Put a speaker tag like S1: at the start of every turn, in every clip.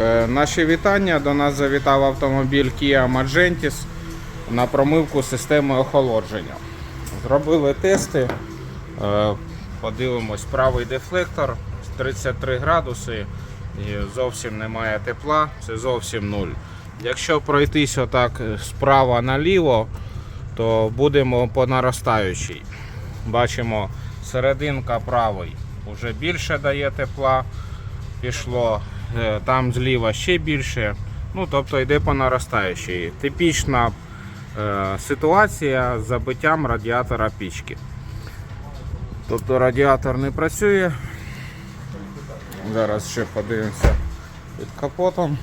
S1: Е, Наші вітання. До нас завітав автомобіль Kia Magentis на промивку системи охолодження. Зробили тести. Е, Подивимось, правий дефлектор 33 градуси і зовсім немає тепла, це зовсім нуль. Якщо пройтись отак справа наліво, то будемо по наростаючій. Бачимо, серединка правий вже більше дає тепла, пішло там зліва ще більше. Ну, тобто йде по наростаючій. Типічна е, ситуація з забиттям радіатора пічки. Тобто радіатор не працює. Зараз ще подивимося під капотом.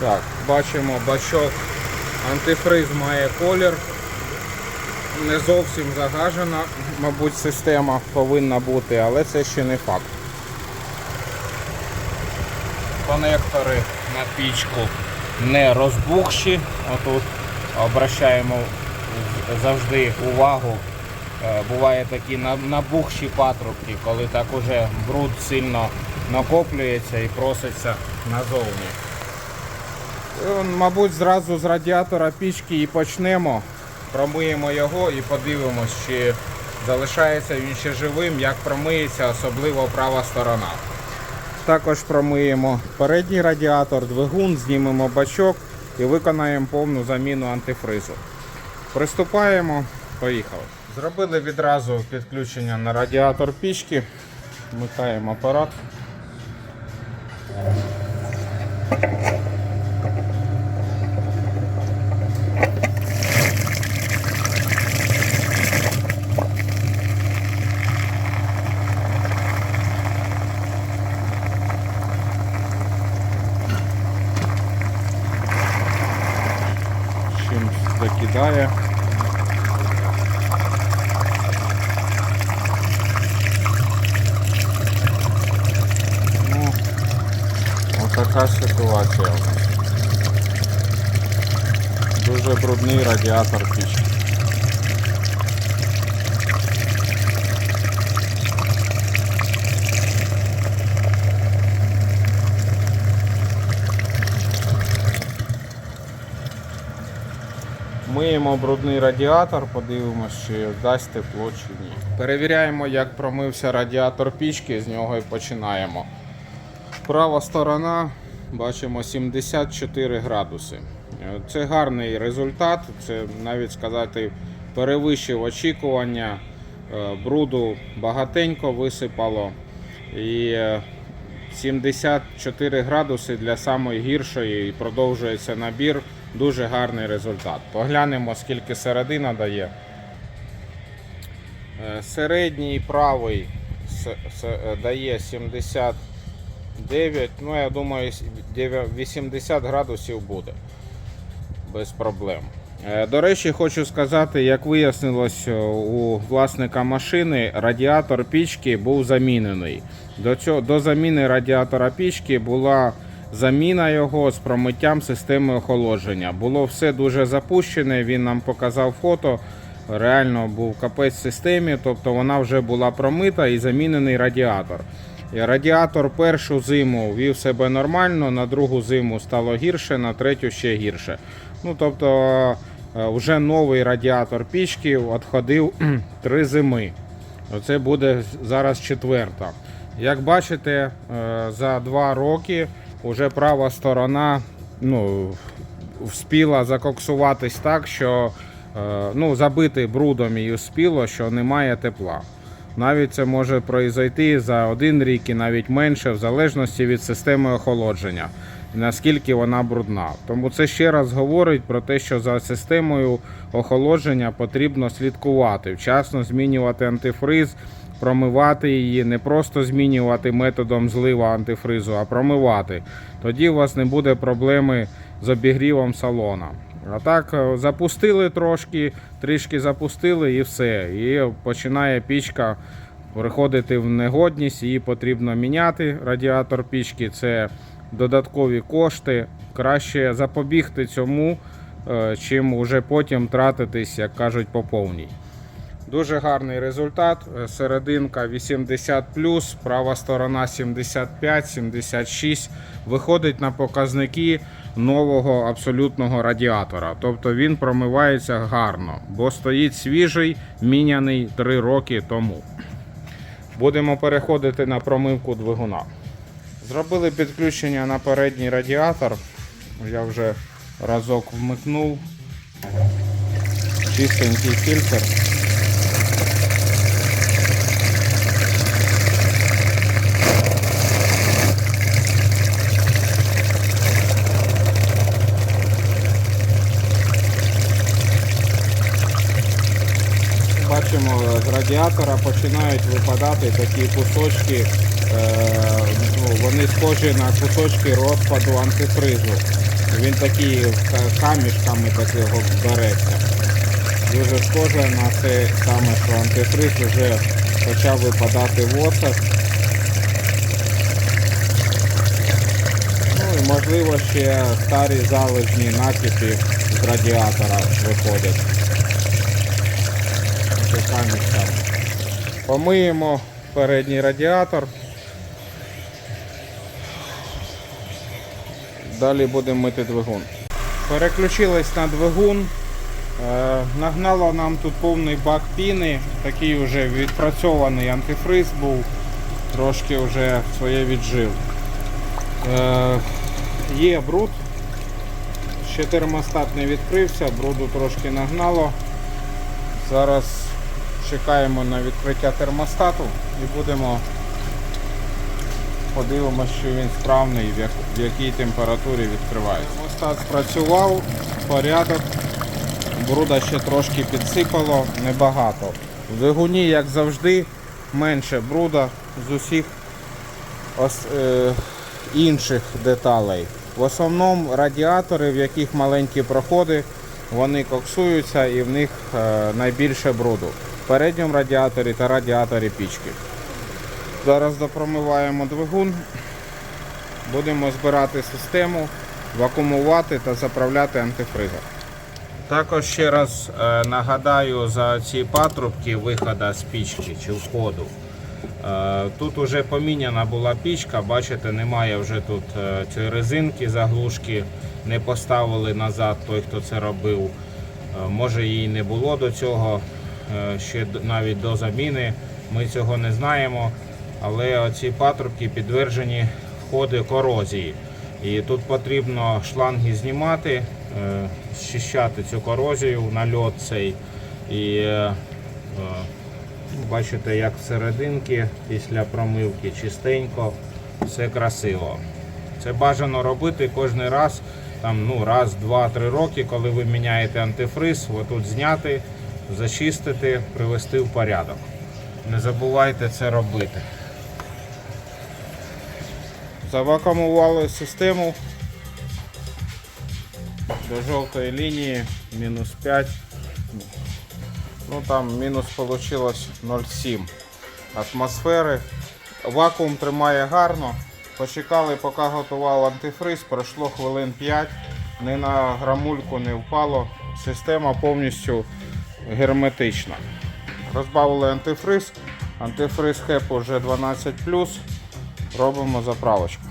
S1: Так, бачимо бачок. Антифриз має колір. Не зовсім загажена, мабуть, система повинна бути, але це ще не факт. Конектори на пічку не розбухші. Отут обращаємо завжди увагу. Е, Буває такі набухші патрубки, коли так уже бруд сильно накоплюється і проситься назовні. Е, Мабуть, зразу з радіатора пічки і почнемо. Промиємо його і подивимось, чи залишається він ще живим, як промиється, особливо права сторона. Також промиємо передній радіатор, двигун, знімемо бачок і виконаємо повну заміну антифризу. Приступаємо, поїхали. Зробили відразу підключення на радіатор пічки. Вмикаємо апарат. закидає. Ну, отака ситуація у нас. Дуже брудний радіатор пічки. Миємо брудний радіатор, подивимося, чи дасть тепло чи ні. Перевіряємо, як промився радіатор пічки, з нього і починаємо. Права сторона, бачимо 74 градуси. Це гарний результат, це навіть сказати перевищив очікування. Е, Бруду багатенько висипало. І е, 74 градуси для самої гіршої і продовжується набір. Дуже гарний результат. Поглянемо, скільки середина дає. Е, Середній правий дає 79. Ну, я думаю, 80 градусів буде без проблем. Е, До речі, хочу сказати, як вияснилось е, у власника машини, радіатор пічки був замінений. До, цього, до заміни радіатора пічки була заміна його з промиттям системи охолодження. Було все дуже запущене, він нам показав фото. Реально був капець в системі, тобто вона вже була промита і замінений радіатор. Радіатор першу зиму вів себе нормально, на другу зиму стало гірше, на третю ще гірше. Ну тобто вже новий радіатор пічки відходив три зими. Оце буде зараз четверта. Як бачите, е, за два роки вже права сторона ну, вспіла закоксуватись так, що е, ну, забити брудом її спіло, що немає тепла. Навіть це може пройти за один рік і навіть менше, в залежності від системи охолодження, наскільки вона брудна. Тому це ще раз говорить про те, що за системою охолодження потрібно слідкувати, вчасно змінювати антифриз, промивати її, не просто змінювати методом злива антифризу, а промивати. Тоді у вас не буде проблеми з обігрівом салона. А так е, запустили трошки, трішки запустили і все. І починає пічка приходити в негодність, її потрібно міняти. Радіатор пічки це додаткові кошти. Краще запобігти цьому, е, чим уже потім тратитись, як кажуть, по повній. Дуже гарний результат. Е, Серединка 80 права сторона 75-76. Виходить на показники нового абсолютного радіатора. Тобто він промивається гарно, бо стоїть свіжий, міняний 3 роки тому. Будемо переходити на промивку двигуна. Зробили підключення на передній радіатор. Я вже разок вмикнув. Чистенький фільтр. Бачимо, з радіатора починають випадати такі кусочки, е, вони схожі на кусочки розпаду антифризу. Він такий ка- камішками такого береться. Дуже схоже на те саме, що антифриз вже почав випадати в осад. Ну і можливо ще старі залежні накипи з радіатора виходять. Помиємо передній радіатор. Далі будемо мити двигун. Переключились на двигун. Е, Нагнало нам тут повний бак піни, такий вже відпрацьований антифриз був, трошки вже своє віджив. Е, Є бруд, ще термостат не відкрився, бруду трошки нагнало. Зараз чекаємо на відкриття термостату і будемо подивимося, що він справний, в, як, в якій температурі відкривається. Термостат спрацював, порядок. Бруда ще трошки підсипало, небагато. В двигуні, як завжди, менше бруда з усіх е, інших деталей. В основному радіатори, в яких маленькі проходи, вони коксуються і в них е, найбільше бруду. В передньому радіаторі та радіаторі пічки. Зараз допромиваємо двигун, будемо збирати систему, вакуумувати та заправляти антифризом. Також ще раз е, нагадаю за ці патрубки виходу з пічки чи входу. Е, Тут вже поміняна була пічка, бачите, немає вже тут е, цієї резинки, заглушки, не поставили назад той, хто це робив. Може її не було до цього, ще навіть до заміни. Ми цього не знаємо. Але оці патрубки підтверджені входи корозії. І тут потрібно шланги знімати, е, зчищати цю корозію на льот цей. І е, е, бачите, як всерединки після промивки чистенько, все красиво. Це бажано робити кожен раз, там, ну, раз, два, три роки, коли ви міняєте антифриз, отут зняти, зачистити, привести в порядок. Не забувайте це робити. Завакумували систему до жовтої лінії, мінус 5. Ну там мінус вийшло 0,7 атмосфери. Вакуум тримає гарно. Почекали, поки готував антифриз, пройшло хвилин 5, ні на грамульку не впало. Система повністю герметична. Розбавили антифриз. Антифриз хеп уже 12 Робимо заправочку.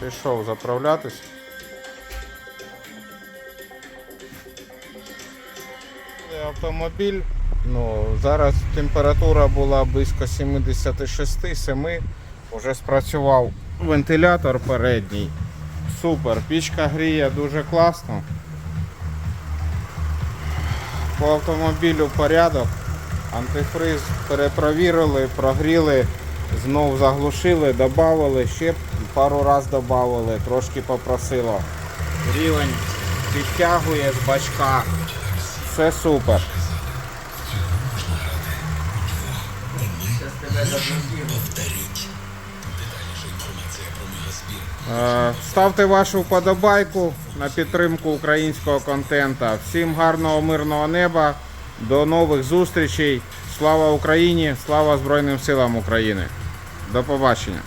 S1: Пішов заправлятись. Автомобіль. Ну, зараз температура була близько 76-7. Вже спрацював вентилятор передній. Супер, пічка гріє дуже класно. По автомобілю порядок. Антифриз перепровірили, прогріли, знов заглушили, додали, ще пару раз додали, трошки попросило. Рівень підтягує з бачка. Все супер. Е, Ставте вашу вподобайку на підтримку українського контента. Всім гарного мирного неба. До нових зустрічей. Слава Україні! Слава Збройним силам України! До побачення!